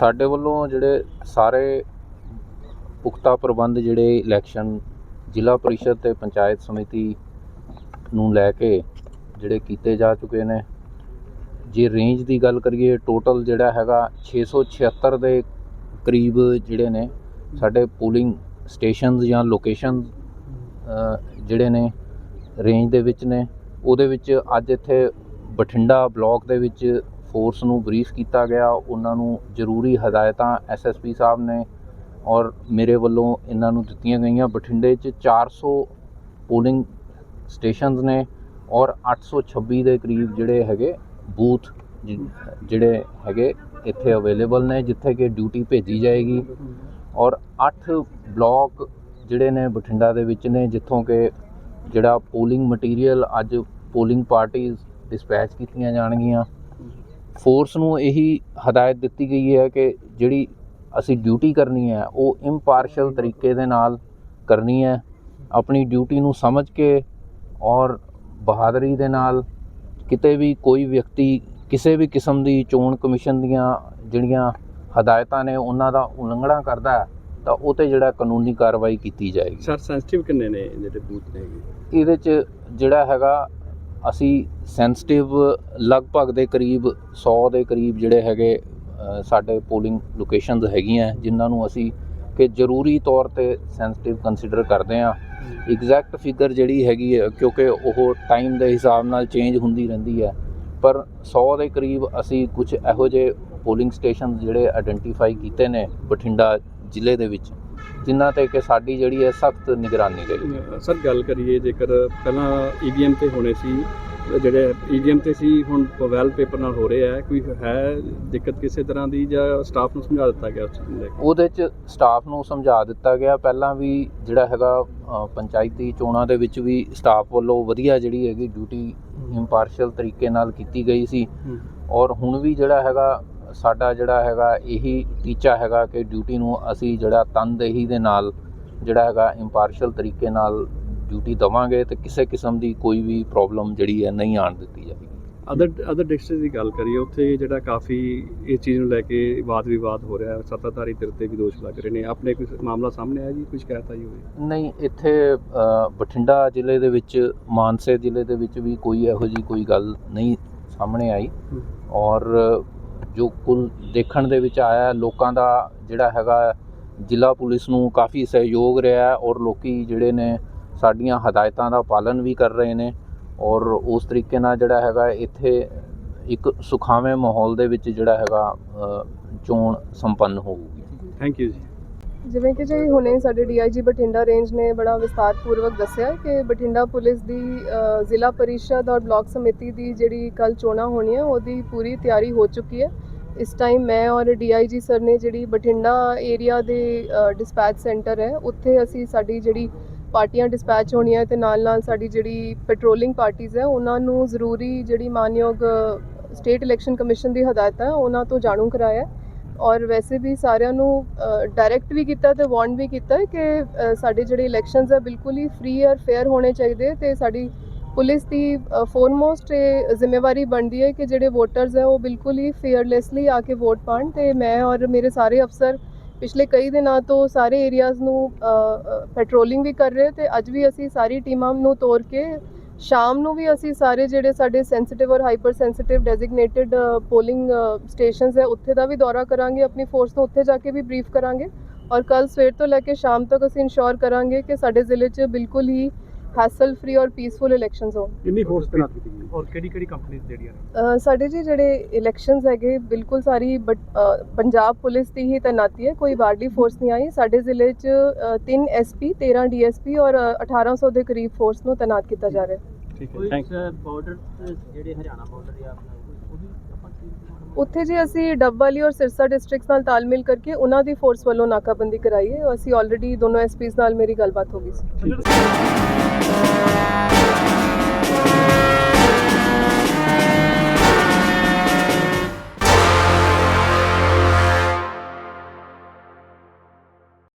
ਸਾਡੇ ਵੱਲੋਂ ਜਿਹੜੇ ਸਾਰੇ ਪੁਖਤਾ ਪ੍ਰਬੰਧ ਜਿਹੜੇ ਇਲੈਕਸ਼ਨ ਜ਼ਿਲ੍ਹਾ ਪਰਿਸ਼ਦ ਅਤੇ ਪੰਚਾਇਤ ਸਮਿਤੀ ਨੂੰ ਲੈ ਕੇ ਜਿਹੜੇ ਕੀਤੇ ਜਾ ਚੁੱਕੇ ਨੇ, ਜੇ ਰੇਂਜ ਦੀ ਗੱਲ ਕਰੀਏ ਟੋਟਲ ਜਿਹੜਾ ਹੈਗਾ 676 ਦੇ ਕਰੀਬ ਜਿਹੜੇ ਨੇ, ਸਾਡੇ ਪੂਲਿੰਗ ਸਟੇਸ਼ਨਸ ਜਾਂ ਲੋਕੇਸ਼ਨ ਜਿਹੜੇ ਨੇ ਰੇਂਜ ਦੇ ਵਿੱਚ ਨੇ, ਉਹਦੇ ਵਿੱਚ ਅੱਜ ਇੱਥੇ ਬਠਿੰਡਾ ਬਲਾਕ ਦੇ ਵਿੱਚ ਫੋਰਸ ਨੂੰ ਬਰੀਫ ਕੀਤਾ ਗਿਆ, ਉਹਨਾਂ ਨੂੰ ਜ਼ਰੂਰੀ ਹਦਾਇਤਾਂ ਐਸਐਸਪੀ ਸਾਹਿਬ ਨੇ ਔਰ ਮੇਰੇ ਵੱਲੋਂ ਇਹਨਾਂ ਨੂੰ ਦਿੱਤੀਆਂ ਗਈਆਂ। ਬਠਿੰਡੇ 'ਚ 400 ਪੋਲਿੰਗ ਸਟੇਸ਼ਨਸ ਨੇ ਔਰ 826 ਦੇ ਕਰੀਬ ਜਿਹੜੇ ਹੈਗੇ ਬੂਥ ਜਿਹੜੇ ਹੈਗੇ ਇੱਥੇ ਅਵੇਲੇਬਲ ਨੇ, ਜਿੱਥੇ ਕਿ ਡਿਊਟੀ ਭੇਜੀ ਜਾਏਗੀ। ਔਰ 8 ਬਲਾਕ ਜਿਹੜੇ ਨੇ ਬਠਿੰਡਾ ਦੇ ਵਿੱਚ ਨੇ, ਜਿੱਥੋਂ ਕਿ ਜਿਹੜਾ ਪੋਲਿੰਗ ਮਟੀਰੀਅਲ ਅੱਜ ਪੋਲਿੰਗ ਪਾਰਟੀਆਂ ਡਿਸਪੈਚ ਕੀਤੀਆਂ ਜਾਣਗੀਆਂ। ਫੋਰਸ ਨੂੰ ਇਹੀ ਹਦਾਇਤ ਦਿੱਤੀ ਗਈ ਹੈ ਕਿ ਜਿਹੜੀ ਅਸੀਂ ਡਿਊਟੀ ਕਰਨੀ ਹੈ ਉਹ ਇੰਪਾਰਸ਼ਲ ਤਰੀਕੇ ਦੇ ਨਾਲ ਕਰਨੀ ਹੈ ਆਪਣੀ ਡਿਊਟੀ ਨੂੰ ਸਮਝ ਕੇ ਔਰ ਬਹਾਦਰੀ ਦੇ ਨਾਲ ਕਿਤੇ ਵੀ ਕੋਈ ਵਿਅਕਤੀ ਕਿਸੇ ਵੀ ਕਿਸਮ ਦੀ ਚੋਣ ਕਮਿਸ਼ਨ ਦੀਆਂ ਜਿਹੜੀਆਂ ਹਦਾਇਤਾਂ ਨੇ ਉਹਨਾਂ ਦਾ ਉਲੰਘਣਾ ਕਰਦਾ ਹੈ ਤਾਂ ਉਹ ਤੇ ਜਿਹੜਾ ਕਾਨੂੰਨੀ ਕਾਰਵਾਈ ਕੀਤੀ ਜਾਏਗੀ। ਸਰ ਸੈਂਸਿਟਿਵ ਕਿੰਨੇ ਨੇ ਜਿਹੜੇ ਬੂਥ ਨੇ? ਇਹਦੇ 'ਚ ਜਿਹੜਾ ਹੈਗਾ ਅਸੀਂ ਸੈਂਸਟਿਵ ਲਗਭਗ ਦੇ ਕਰੀਬ 100 ਦੇ ਕਰੀਬ ਜਿਹੜੇ ਹੈਗੇ ਸਾਡੇ ਪੋਲਿੰਗ ਲੋਕੇਸ਼ਨਸ ਹੈਗੀਆਂ, ਜਿਨ੍ਹਾਂ ਨੂੰ ਅਸੀਂ ਕਿ ਜ਼ਰੂਰੀ ਤੌਰ ਤੇ ਸੈਂਸਿਟਿਵ ਕੰਸੀਡਰ ਕਰਦੇ ਆ ਐਗਜ਼ੈਕਟ ਫਿਗਰ ਜਿਹੜੀ ਹੈਗੀ ਹੈ, ਕਿਉਂਕਿ ਉਹ ਟਾਈਮ ਦੇ ਹਿਸਾਬ ਨਾਲ ਚੇਂਜ ਹੁੰਦੀ ਰਹਿੰਦੀ ਹੈ। ਪਰ 100 ਦੇ ਕਰੀਬ ਅਸੀਂ ਕੁਝ ਇਹੋ ਜਿਹੇ ਪੋਲਿੰਗ ਸਟੇਸ਼ਨ ਜਿਹੜੇ ਆਇਡੈਂਟੀਫਾਈ ਕੀਤੇ ਨੇ ਬਠਿੰਡਾ ਜ਼ਿਲ੍ਹੇ ਦੇ ਵਿੱਚ। ਜਿਨ੍ਹਾਂ ਤੇ ਕਿ ਸਾਡੀ ਜਿਹੜੀ ਹੈ ਸਖਤ ਨਿਗਰਾਨੀ ਰਹੀ। ਸਰ ਗੱਲ ਕਰੀਏ ਜੇਕਰ ਪਹਿਲਾਂ ਈਵੀਐਮ ਤੇ ਹੋਣੇ ਸੀ ਜਿਹੜੇ ਈਵੀਐਮ ਤੇ ਸੀ ਹੁਣ ਵੈਲ ਪੇਪਰ ਨਾਲ ਹੋ ਰਹੇ ਆ ਕੋਈ ਹੈ ਦਿੱਕਤ ਕਿਸੇ ਤਰ੍ਹਾਂ ਦੀ ਜਾਂ ਸਟਾਫ ਨੂੰ ਸਮਝਾ ਦਿੱਤਾ ਗਿਆ ਉਹਦੇ ਚ ਸਟਾਫ ਨੂੰ ਸਮਝਾ ਦਿੱਤਾ ਗਿਆ। ਪਹਿਲਾਂ ਵੀ ਜਿਹੜਾ ਹੈਗਾ ਪੰਚਾਇਤੀ ਚੋਣਾਂ ਦੇ ਵਿੱਚ ਵੀ ਸਟਾਫ ਵੱਲੋਂ ਵਧੀਆ ਜਿਹੜੀ ਹੈਗੀ ਡਿਊਟੀ ਇੰਪਾਰਸ਼ਲ ਤਰੀਕੇ ਨਾਲ ਕੀਤੀ ਗਈ ਸੀ। ਹੂੰ। ਔਰ ਹੁਣ ਵੀ ਜਿਹੜਾ ਹੈਗਾ ਸਾਡਾ ਜਿਹੜਾ ਹੈਗਾ ਇਹੀ ਟੀਚਾ ਹੈਗਾ ਕਿ ਡਿਊਟੀ ਨੂੰ ਅਸੀਂ ਜਿਹੜਾ ਤਨਦੇਹੀ ਦੇ ਨਾਲ ਜਿਹੜਾ ਹੈਗਾ ਇੰਪਾਰਸ਼ਲ ਤਰੀਕੇ ਨਾਲ ਡਿਊਟੀ ਦਵਾਂਗੇ ਤੇ ਕਿਸੇ ਕਿਸਮ ਦੀ ਕੋਈ ਵੀ ਪ੍ਰੋਬਲਮ ਜਿਹੜੀ ਹੈ ਨਹੀਂ ਆਣ ਦਿੱਤੀ ਜਾਏਗੀ। ਅਦਰ ਅਦਰ ਡਿਸਟ੍ਰਿਕਟ ਦੀ ਗੱਲ ਕਰੀਏ ਉੱਥੇ ਜਿਹੜਾ ਕਾਫੀ ਇਸ ਚੀਜ਼ ਨੂੰ ਲੈ ਕੇ ਵਾਦ ਵਿਵਾਦ ਹੋ ਰਿਹਾ ਹੈ ਸੱਤਾਧਾਰੀ ਧਿਰ ਤੇ ਵੀ ਦੋਸ਼ ਲੱਗ ਰਹੇ ਨੇ। ਆਪਣੇ ਕੋਈ ਮਾਮਲਾ ਸਾਹਮਣੇ ਆਇਆ ਜੀ? ਕੁਝ ਸ਼ਿਕਾਇਤ ਆਈ ਹੋਵੇ? ਨਹੀਂ ਇੱਥੇ ਬਠਿੰਡਾ ਜ਼ਿਲ੍ਹੇ ਦੇ ਵਿੱਚ ਮਾਨਸੇ ਜ਼ਿਲ੍ਹੇ ਦੇ ਵਿੱਚ ਵੀ ਕੋਈ ਇਹੋ ਜੀ ਕੋਈ ਗੱਲ ਨਹੀਂ ਸਾਹਮਣੇ ਆਈ। ਔਰ ਜੋ ਕੁੱਲ ਦੇਖਣ ਦੇ ਵਿੱਚ ਆਇਆ ਲੋਕਾਂ ਦਾ ਜਿਹੜਾ ਹੈਗਾ ਜ਼ਿਲ੍ਹਾ ਪੁਲਿਸ ਨੂੰ ਕਾਫੀ ਸਹਿਯੋਗ ਰਿਹਾ ਔਰ ਲੋਕ ਜਿਹੜੇ ਨੇ ਸਾਡੀਆਂ ਹਦਾਇਤਾਂ ਦਾ ਪਾਲਣ ਵੀ ਕਰ ਰਹੇ ਨੇ ਔਰ ਉਸ ਤਰੀਕੇ ਨਾਲ ਜਿਹੜਾ ਹੈਗਾ ਇੱਥੇ ਇੱਕ ਸੁਖਾਵੇਂ ਮਾਹੌਲ ਦੇ ਵਿੱਚ ਜਿਹੜਾ ਹੈਗਾ ਚੋਣ ਸੰਪੰਨ ਹੋਊਗੀ। ਥੈਂਕ ਯੂ ਜੀ। ਜਿਵੇਂ ਕਿ ਜੀ ਹੁਣੇ ਸਾਡੇ ਡੀਆਈਜੀ ਬਠਿੰਡਾ ਰੇਂਜ ਨੇ ਬੜਾ ਵਿਸਤਾਰਪੂਰਵਕ ਦੱਸਿਆ ਕਿ ਬਠਿੰਡਾ ਪੁਲਿਸ ਦੀ ਜ਼ਿਲ੍ਹਾ ਪਰਿਸ਼ਦ ਔਰ ਬਲਾਕ ਸਮਿਤੀ ਦੀ ਜਿਹੜੀ ਕੱਲ ਚੋਣਾਂ ਹੋਣੀਆਂ ਉਹਦੀ ਪੂਰੀ ਤਿਆਰੀ ਹੋ ਚੁੱਕੀ ਹੈ। ਇਸ ਟਾਈਮ ਮੈਂ ਔਰ ਡੀਆਈਜੀ ਸਰ ਨੇ ਜਿਹੜੀ ਬਠਿੰਡਾ ਏਰੀਆ ਦੇ ਡਿਸਪੈਚ ਸੈਂਟਰ ਹੈ ਉੱਥੇ ਅਸੀਂ ਸਾਡੀ ਜਿਹੜੀ ਪਾਰਟੀਆਂ ਡਿਸਪੈਚ ਹੋਣੀਆਂ ਤੇ ਨਾਲ ਨਾਲ ਸਾਡੀ ਜਿਹੜੀ ਪੈਟਰੋਲਿੰਗ ਪਾਰਟੀਆਂ ਹੈ ਉਹਨਾਂ ਨੂੰ ਜ਼ਰੂਰੀ ਜਿਹੜੀ ਮਾਨਯੋਗ ਸਟੇਟ ਇਲੈਕਸ਼ਨ ਕਮਿਸ਼ਨ ਦੀ ਹਦਾਇਤਾਂ ਹੈ, ਉਹਨਾਂ ਤੋਂ ਜਾਣੂ ਕਰਾਇਆ ਔਰ ਵੈਸੇ ਵੀ ਸਾਰਿਆਂ ਨੂੰ ਡਾਇਰੈਕਟ ਵੀ ਕੀਤਾ ਤੇ ਵਾਰਨ ਵੀ ਕੀਤਾ ਕਿ ਸਾਡੇ ਜਿਹੜੇ ਇਲੈਕਸ਼ਨਸ ਆ ਬਿਲਕੁਲ ਹੀ ਫ੍ਰੀ ਔਰ ਫੇਅਰ ਹੋਣੇ ਚਾਹੀਦੇ ਤੇ ਸਾਡੀ ਪੁਲਿਸ ਦੀ ਫੋਰਮੋਸਟ ਇਹ ਜ਼ਿੰਮੇਵਾਰੀ ਬਣਦੀ ਹੈ ਕਿ ਜਿਹੜੇ ਵੋਟਰਸ ਹੈ ਉਹ ਬਿਲਕੁਲ ਹੀ ਫੇਅਰਲੈਸਲੀ ਆ ਕੇ ਵੋਟ ਪਾਣ ਤੇ ਮੈਂ ਔਰ ਮੇਰੇ ਸਾਰੇ ਅਫਸਰ ਪਿਛਲੇ ਕਈ ਦਿਨਾਂ ਤੋਂ ਸਾਰੇ ਏਰੀਆਜ਼ ਨੂੰ ਪੈਟਰੋਲਿੰਗ ਵੀ ਕਰ ਰਹੇ ਤੇ ਅੱਜ ਵੀ ਅਸੀਂ ਸਾਰੀ ਟੀਮਾਂ ਨੂੰ ਤੋਰ ਕੇ ਸ਼ਾਮ ਨੂੰ ਵੀ ਅਸੀਂ ਸਾਰੇ ਜਿਹੜੇ ਸਾਡੇ ਸੈਂਸਿਟਿਵ ਔਰ hyper sensitive designated polling stations ਹੈ, ਉੱਥੇ ਦਾ ਵੀ ਦੌਰਾ ਕਰਾਂਗੇ, ਆਪਣੀ ਫੋਰਸ ਤੋਂ ਉੱਥੇ ਜਾ ਕੇ ਵੀ ਬਰੀਫ ਕਰਾਂਗੇ ਔਰ ਕੱਲ ਸਵੇਰ ਤੋਂ ਲੈ ਕੇ ਸ਼ਾਮ ਤੱਕ ਅਸੀਂ ਇਨਸ਼ੋਰ ਕਰਾਂਗੇ ਕਿ ਸਾਡੇ ਜ਼ਿਲ੍ਹੇ 'ਚ ਬਿਲਕੁਲ ਹੀ ਹੈਸਲ ਫ੍ਰੀ ਔਰ ਪੀਸਫੁਲ ਇਲੈਕਸ਼ਨਸ ਹੋਣ ਕਿੰਨੀ ਫੋਰਸ ਤੈਨਾਤ ਕੀਤੀ ਗਈ? ਔਰ ਕਿਹੜੀ ਕਿਹੜੀ ਕੰਪਨੀਆਂ ਜਿਹੜੀਆਂ ਨੇ ਸਾਡੇ ਜੀ ਜਿਹੜੇ ਇਲੈਕਸ਼ਨਸ ਹੈਗੇ ਬਿਲਕੁਲ ਸਾਰੀ ਬਟ- ਪੰਜਾਬ ਪੁਲਿਸ ਦੀ ਹੀ ਤੈਨਾਤੀ ਹੈ ਕੋਈ ਬਾਹਰਲੀ ਫੋਰਸ ਨਹੀਂ ਆਈ। ਸਾਡੇ ਜ਼ਿਲ੍ਹੇ 'ਚ 3 ਐਸਪੀ 13 ਡੀਐਸਪੀ ਔਰ ਅ, 1800 ਦੇ ਕਰੀਬ ਫੋਰਸ ਨੂੰ ਤੈਨਾਤ ਕੀਤਾ ਜਾ ਰਿਹਾ ਹੈ। ਠੀਕ ਹੈ। ਥੈਂਕ ਬਾਰਡਰ ਜਿਹੜੇ ਹਰਿਆਣਾ ਬਾਰਡਰ ਜਾਂ ਆਪਣਾ ਆਪਾਂ ਕੀ ਉੱਥੇ ਜੀ ਅਸੀਂ ਡੱਬ ਵਾਲੀ ਔਰ ਸਿਰਸਾ ਡਿਸਟ੍ਰਿਕਟਸ ਨਾਲ ਤਾਲਮੇਲ ਕਰਕੇ ਉਹਨਾਂ ਦੀ ਫੋਰਸ ਵੱਲੋਂ ਨਾਕਾਬੰਦੀ ਕਰਾਈ ਹੈ। ਅਸੀਂ ਆਲਰੇਡੀ ਦੋਨੋਂ ਐਸਪੀਸ ਨਾਲ ਮੇਰੀ ਗੱਲਬਾਤ ਹੋ ਗਈ ਸੀ। ਠੀਕ ਹੈ Thank you.